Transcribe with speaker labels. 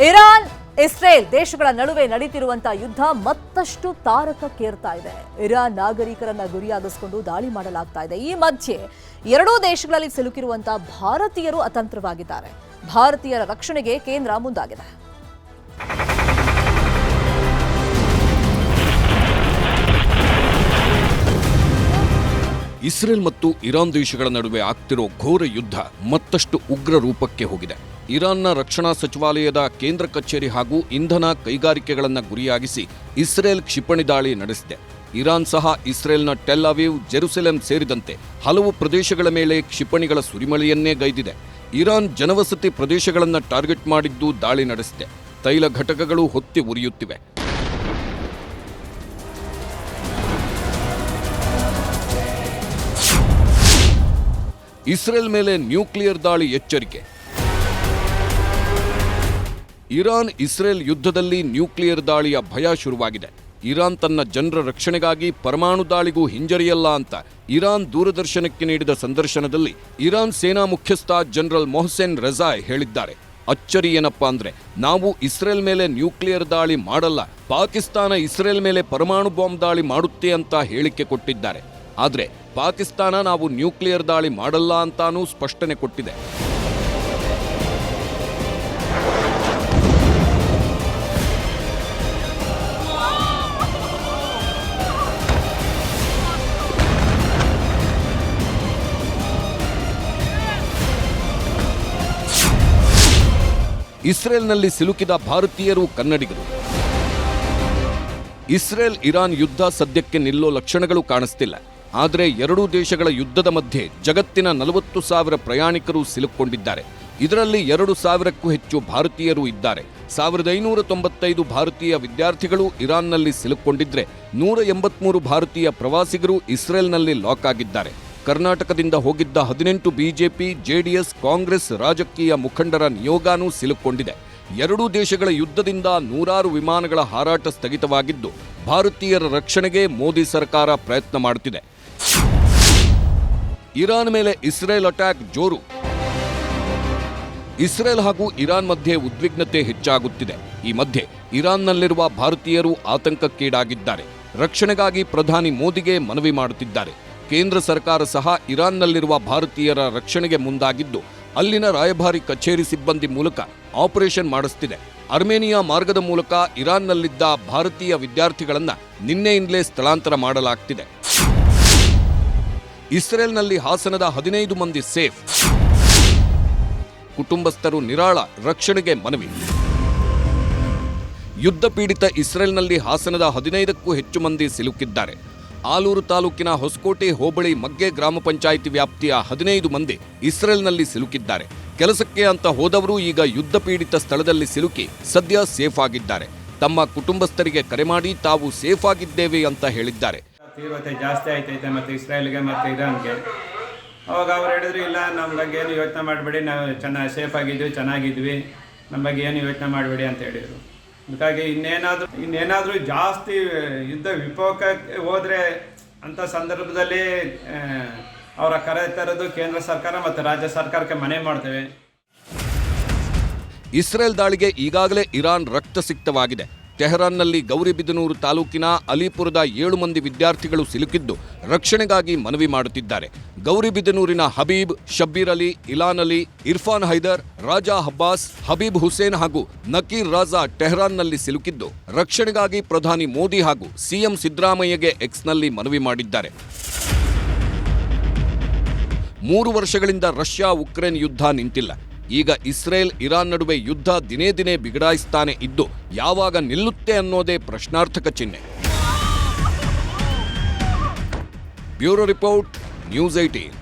Speaker 1: Iran, Israel ದೇಶಗಳ ನಡುವೆ ನಡೀತಿರುವಂತಹ ಯುದ್ಧ ಮತ್ತಷ್ಟು ತಾರಕಕ್ಕೇರ್ತಾ ಇದೆ. ಇರಾನ್ ನಾಗರಿಕರನ್ನ ಗುರಿಯಾಗಿಸಿಕೊಂಡು ದಾಳಿ ಮಾಡಲಾಗ್ತಾ ಇದೆ. ಈ ಮಧ್ಯೆ ಎರಡೂ ದೇಶಗಳಲ್ಲಿ ಸಿಲುಕಿರುವಂತಹ ಭಾರತೀಯರು ಅತಂತ್ರವಾಗಿದ್ದಾರೆ. ಭಾರತೀಯರ ರಕ್ಷಣೆಗೆ ಕೇಂದ್ರ ಮುಂದಾಗಿದೆ.
Speaker 2: ಇಸ್ರೇಲ್ ಮತ್ತು ಇರಾನ್ ದೇಶಗಳ ನಡುವೆ ಆಗ್ತಿರೋ ಘೋರ ಯುದ್ಧ ಮತ್ತಷ್ಟು ಉಗ್ರ ರೂಪಕ್ಕೆ ಹೋಗಿದೆ. ಇರಾನ್ನ ರಕ್ಷಣಾ ಸಚಿವಾಲಯದ ಕೇಂದ್ರ ಕಚೇರಿ ಹಾಗೂ ಇಂಧನ ಕೈಗಾರಿಕೆಗಳನ್ನು ಗುರಿಯಾಗಿಸಿ ಇಸ್ರೇಲ್ ಕ್ಷಿಪಣಿ ದಾಳಿ ನಡೆಸಿದೆ. ಇರಾನ್ ಸಹ ಇಸ್ರೇಲ್ನ ಟೆಲ್ ಅವೀವ್, ಜೆರುಸೆಲೆಂ ಸೇರಿದಂತೆ ಹಲವು ಪ್ರದೇಶಗಳ ಮೇಲೆ ಕ್ಷಿಪಣಿಗಳ ಸುರಿಮಳೆಯನ್ನೇ ಗೈದಿದೆ. ಇರಾನ್ ಜನವಸತಿ ಪ್ರದೇಶಗಳನ್ನು ಟಾರ್ಗೆಟ್ ಮಾಡಿದ್ದು ದಾಳಿ ನಡೆಸಿದೆ. ತೈಲ ಘಟಕಗಳು ಹೊತ್ತಿ ಉರಿಯುತ್ತಿವೆ. ಇಸ್ರೇಲ್ ಮೇಲೆ ನ್ಯೂಕ್ಲಿಯರ್ ದಾಳಿ ಎಚ್ಚರಿಕೆ. ಇರಾನ್ ಇಸ್ರೇಲ್ ಯುದ್ಧದಲ್ಲಿ ನ್ಯೂಕ್ಲಿಯರ್ ದಾಳಿಯ ಭಯ ಶುರುವಾಗಿದೆ. ಇರಾನ್ ತನ್ನ ಜನರ ರಕ್ಷಣೆಗಾಗಿ ಪರಮಾಣು ದಾಳಿಗೂ ಹಿಂಜರಿಯಲ್ಲ ಅಂತ ಇರಾನ್ ದೂರದರ್ಶನಕ್ಕೆ ನೀಡಿದ ಸಂದರ್ಶನದಲ್ಲಿ ಇರಾನ್ ಸೇನಾ ಮುಖ್ಯಸ್ಥ ಜನರಲ್ ಮೊಹಸೆನ್ ರೆಜಾಯ್ ಹೇಳಿದ್ದಾರೆ. ಅಚ್ಚರಿ ಏನಪ್ಪಾ ಅಂದ್ರೆ ನಾವು ಇಸ್ರೇಲ್ ಮೇಲೆ ನ್ಯೂಕ್ಲಿಯರ್ ದಾಳಿ ಮಾಡಲ್ಲ, ಪಾಕಿಸ್ತಾನ ಇಸ್ರೇಲ್ ಮೇಲೆ ಪರಮಾಣು ಬಾಂಬ್ ದಾಳಿ ಮಾಡುತ್ತೆ ಅಂತ ಹೇಳಿಕೆ ಕೊಟ್ಟಿದ್ದಾರೆ. ಆದರೆ ಪಾಕಿಸ್ತಾನ ನಾವು ನ್ಯೂಕ್ಲಿಯರ್ ದಾಳಿ ಮಾಡಲ್ಲ ಅಂತಾನೂ ಸ್ಪಷ್ಟನೆ ಕೊಟ್ಟಿದೆ. ಇಸ್ರೇಲ್ನಲ್ಲಿ ಸಿಲುಕಿದ ಭಾರತೀಯರು ಕನ್ನಡಿಗರು. ಇಸ್ರೇಲ್ ಇರಾನ್ ಯುದ್ಧ ಸದ್ಯಕ್ಕೆ ನಿಲ್ಲೋ ಲಕ್ಷಣಗಳು ಕಾಣಿಸ್ತಿಲ್ಲ. ಆದರೆ ಎರಡೂ ದೇಶಗಳ ಯುದ್ಧದ ಮಧ್ಯೆ ಜಗತ್ತಿನ ನಲವತ್ತು ಸಾವಿರ ಪ್ರಯಾಣಿಕರು ಸಿಲುಕೊಂಡಿದ್ದಾರೆ ಇದರಲ್ಲಿ ಎರಡು ಸಾವಿರಕ್ಕೂ ಹೆಚ್ಚು ಭಾರತೀಯರು ಇದ್ದಾರೆ. ಸಾವಿರದ ಐನೂರ ತೊಂಬತ್ತೈದು ಭಾರತೀಯ ವಿದ್ಯಾರ್ಥಿಗಳು ಇರಾನ್ನಲ್ಲಿ ಸಿಲುಕೊಂಡಿದ್ರೆ ನೂರ ಎಂಬತ್ಮೂರು ಭಾರತೀಯ ಪ್ರವಾಸಿಗರು ಇಸ್ರೇಲ್ನಲ್ಲಿ ಲಾಕ್ ಆಗಿದ್ದಾರೆ. ಕರ್ನಾಟಕದಿಂದ ಹೋಗಿದ್ದ ಹದಿನೆಂಟು ಬಿಜೆಪಿ, ಜೆಡಿಎಸ್, ಕಾಂಗ್ರೆಸ್ ರಾಜಕೀಯ ಮುಖಂಡರ ನಿಯೋಗನೂ ಸಿಲುಕೊಂಡಿದೆ ಎರಡೂ ದೇಶಗಳ ಯುದ್ಧದಿಂದ ನೂರಾರು ವಿಮಾನಗಳ ಹಾರಾಟ ಸ್ಥಗಿತವಾಗಿದ್ದು, ಭಾರತೀಯರ ರಕ್ಷಣೆಗೆ ಮೋದಿ ಸರ್ಕಾರ ಪ್ರಯತ್ನ ಮಾಡುತ್ತಿದೆ. ಇರಾನ್ ಮೇಲೆ ಇಸ್ರೇಲ್ ಅಟ್ಯಾಕ್ ಜೋರು. ಇಸ್ರೇಲ್ ಹಾಗೂ ಇರಾನ್ ಮಧ್ಯೆ ಉದ್ವಿಗ್ನತೆ ಹೆಚ್ಚಾಗುತ್ತಿದೆ. ಈ ಮಧ್ಯೆ ಇರಾನ್ನಲ್ಲಿರುವ ಭಾರತೀಯರು ಆತಂಕಕ್ಕೀಡಾಗಿದ್ದಾರೆ. ರಕ್ಷಣೆಗಾಗಿ ಪ್ರಧಾನಿ ಮೋದಿಗೆ ಮನವಿ ಮಾಡುತ್ತಿದ್ದಾರೆ. ಕೇಂದ್ರ ಸರ್ಕಾರ ಸಹ ಇರಾನ್ನಲ್ಲಿರುವ ಭಾರತೀಯರ ರಕ್ಷಣೆಗೆ ಮುಂದಾಗಿದ್ದು, ಅಲ್ಲಿನ ರಾಯಭಾರಿ ಕಚೇರಿ ಸಿಬ್ಬಂದಿ ಮೂಲಕ ಆಪರೇಷನ್ ಮಾಡಿಸ್ತಿದೆ. ಅರ್ಮೇನಿಯಾ ಮಾರ್ಗದ ಮೂಲಕ ಇರಾನ್ನಲ್ಲಿದ್ದ ಭಾರತೀಯ ವಿದ್ಯಾರ್ಥಿಗಳನ್ನ ನಿನ್ನೆಯಿಂದಲೇ ಸ್ಥಳಾಂತರ ಮಾಡಲಾಗ್ತಿದೆ. ಇಸ್ರೇಲ್ನಲ್ಲಿ ಹಾಸನದ ಹದಿನೈದು ಮಂದಿ ಸೇಫ್. ಕುಟುಂಬಸ್ಥರು ನಿರಾಳ, ರಕ್ಷಣೆಗೆ ಮನವಿ. ಯುದ್ಧ ಪೀಡಿತ ಇಸ್ರೇಲ್ನಲ್ಲಿ ಹಾಸನದ ಹದಿನೈದಕ್ಕೂ ಹೆಚ್ಚು ಮಂದಿ ಸಿಲುಕಿದ್ದಾರೆ. ಆಲೂರು ತಾಲೂಕಿನ ಹೊಸಕೋಟೆ ಹೋಬಳಿ ಮಗ್ಗೆ ಗ್ರಾಮ ಪಂಚಾಯಿತಿ ವ್ಯಾಪ್ತಿಯ ಹದಿನೈದು ಮಂದಿ ಇಸ್ರೇಲ್ನಲ್ಲಿ ಸಿಲುಕಿದ್ದಾರೆ. ಕೆಲಸಕ್ಕೆ ಅಂತ ಹೋದವರು ಈಗ ಯುದ್ಧ ಪೀಡಿತ ಸ್ಥಳದಲ್ಲಿ ಸಿಲುಕಿ ಸದ್ಯ ಸೇಫ್ ಆಗಿದ್ದಾರೆ. ತಮ್ಮ ಕುಟುಂಬಸ್ಥರಿಗೆ ಕರೆ ಮಾಡಿ ತಾವು ಸೇಫ್ ಆಗಿದ್ದೇವೆ ಅಂತ ಹೇಳಿದ್ದಾರೆ.
Speaker 3: ತೀವ್ರತೆ ಜಾಸ್ತಿ ಆಯ್ತೈತೆ ಮತ್ತೆ ಇಸ್ರೇಲ್ಗೆ ಮತ್ತೆ ಇರಾನ್ಗೆ. ಅವಾಗ ಅವ್ರು ಹೇಳಿದ್ರು, ಇಲ್ಲ ನಮ್ಮ ಬಗ್ಗೆ ಏನು ಯೋಚನೆ ಮಾಡಬೇಡಿ, ನಾವು ಚೆನ್ನಾಗಿ, ಸೇಫ್ ಆಗಿದ್ವಿ, ಚೆನ್ನಾಗಿದ್ವಿ. ನಮ್ಮ ಬಗ್ಗೆ ಏನು ಯೋಚನೆ ಮಾಡಬೇಡಿ ಅಂತ ಹೇಳಿದರು. ಅದಕ್ಕಾಗಿ ಇನ್ನೇನಾದರೂ ಇನ್ನೇನಾದರೂ ಜಾಸ್ತಿ ಯುದ್ಧ ವಿಪೋಕಕ್ಕೆ ಹೋದರೆ ಅಂಥ ಸಂದರ್ಭದಲ್ಲಿ ಅವರ ಕರೆ ತರೋದು ಕೇಂದ್ರ ಸರ್ಕಾರ ಮತ್ತು ರಾಜ್ಯ ಸರ್ಕಾರಕ್ಕೆ ಮನೆ ಮಾಡ್ತೇವೆ.
Speaker 2: ಇಸ್ರೇಲ್ ದಾಳಿಗೆ ಈಗಾಗಲೇ ಇರಾನ್ ರಕ್ತಸಿಕ್ತವಾಗಿದೆ ಟೆಹರಾನ್ನಲ್ಲಿ ಗೌರಿಬಿದನೂರು ತಾಲೂಕಿನ ಅಲಿಪುರದ ಏಳು ಮಂದಿ ವಿದ್ಯಾರ್ಥಿಗಳು ಸಿಲುಕಿದ್ದು ರಕ್ಷಣೆಗಾಗಿ ಮನವಿ ಮಾಡುತ್ತಿದ್ದಾರೆ. ಗೌರಿಬಿದನೂರಿನ ಹಬೀಬ್, ಶಬ್ಬೀರ್ ಅಲಿ, ಇಲಾನ್ ಅಲಿ, ಇರ್ಫಾನ್ ಹೈದರ್, ರಾಜಾ ಹಬ್ಬಾಸ್ ಹಬೀಬ್ ಹುಸೇನ್ ಹಾಗೂ ನಕೀರ್ ರಾಜಾ ಟೆಹರಾನ್ನಲ್ಲಿ ಸಿಲುಕಿದ್ದು ರಕ್ಷಣೆಗಾಗಿ ಪ್ರಧಾನಿ ಮೋದಿ ಹಾಗೂ ಸಿಎಂ ಸಿದ್ದರಾಮಯ್ಯಗೆ ಎಕ್ಸ್ನಲ್ಲಿ ಮನವಿ ಮಾಡಿದ್ದಾರೆ. ಮೂರು ವರ್ಷಗಳಿಂದ ರಷ್ಯಾ ಉಕ್ರೇನ್ ಯುದ್ಧ ನಿಂತಿಲ್ಲ. ಈಗ ಇಸ್ರೇಲ್ ಇರಾನ್ ನಡುವೆ ಯುದ್ಧ ದಿನೇ ದಿನೇ ಬಿಗಡಾಯಿಸ್ತಾನೆ ಇದ್ದು ಯಾವಾಗ ನಿಲ್ಲುತ್ತೆ ಅನ್ನೋದೇ ಪ್ರಶ್ನಾರ್ಥಕ ಚಿಹ್ನೆ. Bureau report, news eighteen